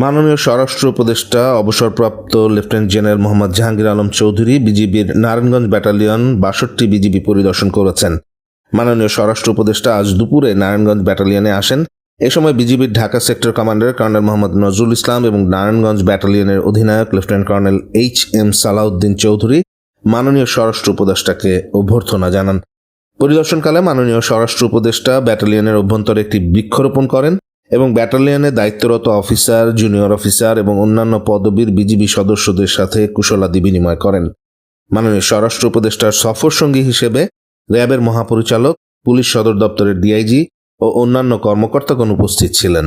মাননীয় স্বরাষ্ট্র উপদেষ্টা, অবসরপ্রাপ্ত লেফটেন্যান্ট জেনারেল মোহাম্মদ জাহাঙ্গীর আলম চৌধুরী বিজিবির নারায়ণগঞ্জ ব্যাটালিয়ন বাষট্টি বিজিবি পরিদর্শন করেছেন। মাননীয় স্বরাষ্ট্র উপদেষ্টা আজ দুপুরে নারায়ণগঞ্জ ব্যাটালিয়নে আসেন। এ সময় বিজিবির Dhaka sector commander colonel Mohammad Nazrul Islam এবং নারায়ণগঞ্জ ব্যাটালিয়নের অধিনায়ক lieutenant colonel H M Salauddin Chowdhury মাননীয় স্বরাষ্ট্র উপদেষ্টাকে অভ্যর্থনা জানান। পরিদর্শনকালে মাননীয় স্বরাষ্ট্র উপদেষ্টা ব্যাটালিয়নের অভ্যন্তরে একটি বৃক্ষরোপণ করেন। এবং ব্যাটালিয়নে দায়িত্বরত অফিসার, জুনিয়র অফিসার এবং অন্যান্য পদবীর বিজিবি সদস্যদের সাথে কুশলাদি বিনিময় করেন। মাননীয় স্বরাষ্ট্র উপদেষ্টার সফর সঙ্গী হিসেবে র্যাবের মহাপরিচালক, পুলিশ সদর দপ্তরের ডিআইজি ও অন্যান্য কর্মকর্তাগণ উপস্থিত ছিলেন।